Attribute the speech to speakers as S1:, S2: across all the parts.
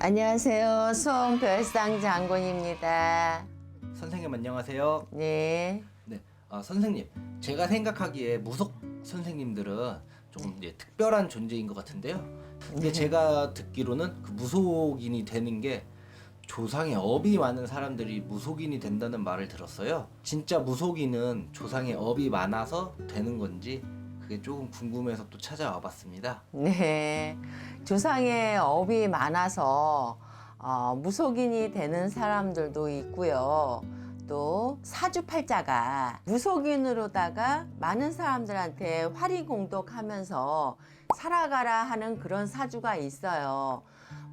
S1: 안녕하세요. 송별상 장군입니다.
S2: 선생님 안녕하세요.
S1: 네.
S2: 네, 아, 선생님 제가 생각하기에 무속 선생님들은 조금 이제 특별한 존재인 것 같은데요. 근데 제가 듣기로는 그 무속인이 되는 게 조상에 업이 많은 사람들이 무속인이 된다는 말을 들었어요. 진짜 무속인은 조상에 업이 많아서 되는 건지 그게 조금 궁금해서 또 찾아와 봤습니다.
S1: 네. 조상의 업이 많아서 어, 무속인이 되는 사람들도 있고요. 또 사주팔자가 무속인으로다가 많은 사람들한테 화리공독하면서 살아가라 하는 그런 사주가 있어요.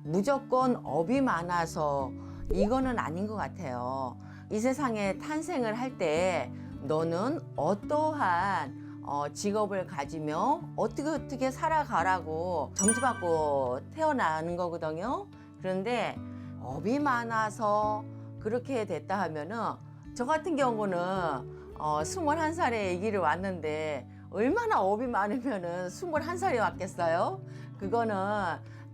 S1: 무조건 업이 많아서 이거는 아닌 것 같아요. 이 세상에 탄생을 할 때 너는 어떠한 어, 직업을 가지며 어떻게 어떻게 살아가라고 점수받고 태어나는 거거든요. 그런데 업이 많아서 그렇게 됐다 하면은 저 같은 경우는 어, 21살에 아기를 왔는데 얼마나 업이 많으면은 21살에 왔겠어요? 그거는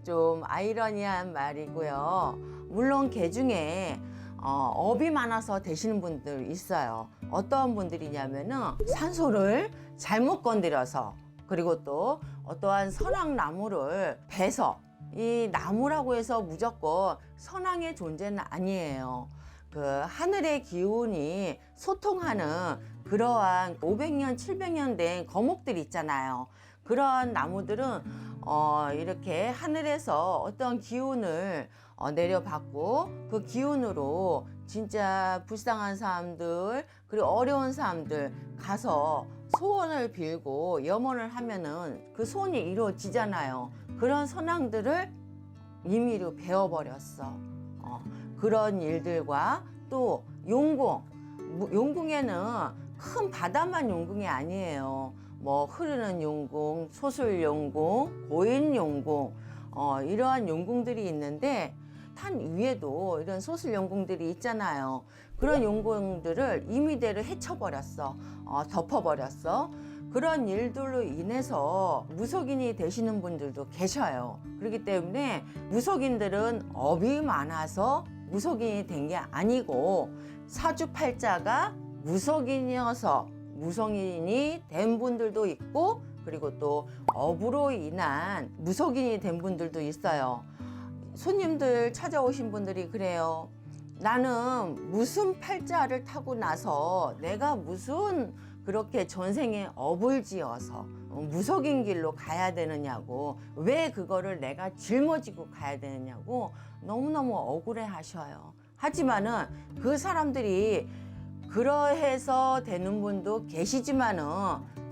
S1: 좀 아이러니한 말이고요. 물론 개 중에 어, 업이 많아서 되시는 분들 있어요. 어떠한 분들이냐면은 산소를 잘못 건드려서 그리고 또 어떠한 선악나무를 베서 이 나무라고 해서 무조건 선왕의 존재는 아니에요. 그 하늘의 기운이 소통하는 그러한 500년, 700년 된 거목들 있잖아요. 그러한 나무들은 어, 이렇게 하늘에서 어떤 기운을 어, 내려받고 그 기운으로 진짜 불쌍한 사람들 그리고 어려운 사람들 가서 소원을 빌고 염원을 하면은 그 소원이 이루어지잖아요. 그런 선왕들을 임의로 배워버렸어. 어, 그런 일들과 또 용궁, 무- 용궁에는 큰 바다만 용궁이 아니에요. 뭐 흐르는 용궁, 소술 용궁, 고인 용궁, 어, 이러한 용궁들이 있는데 탄 위에도 이런 소술 용궁들이 있잖아요. 그런 용궁들을 임의대로 해쳐버렸어. 어, 덮어버렸어. 그런 일들로 인해서 무속인이 되시는 분들도 계셔요. 그렇기 때문에 무속인들은 업이 많아서 무속인이 된 게 아니고 사주팔자가 무속인이어서 무속인이 된 분들도 있고 그리고 또 업으로 인한 무속인이 된 분들도 있어요. 손님들 찾아오신 분들이 그래요. 나는 무슨 팔자를 타고 나서 내가 무슨 그렇게 전생에 업을 지어서 무속인 길로 가야 되느냐고 왜 그거를 내가 짊어지고 가야 되느냐고 너무너무 억울해 하셔요. 하지만은 그 사람들이 그러해서 되는 분도 계시지만은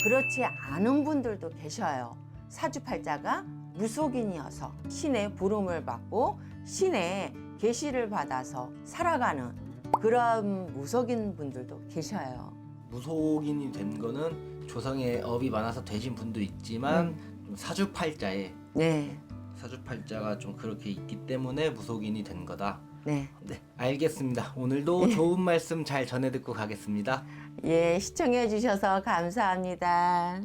S1: 그렇지 않은 분들도 계셔요. 사주팔자가 무속인이어서 신의 부름을 받고 신의 계시를 받아서 살아가는 그런 무속인 분들도 계셔요.
S2: 무속인이 된 거는 조상에 업이 많아서 되신 분도 있지만 좀 사주팔자에
S1: 네,
S2: 사주팔자가 좀 그렇게 있기 때문에 무속인이 된 거다.
S1: 네.
S2: 네, 알겠습니다. 오늘도 좋은 말씀 잘 전해 듣고 가겠습니다.
S1: 예, 시청해 주셔서 감사합니다.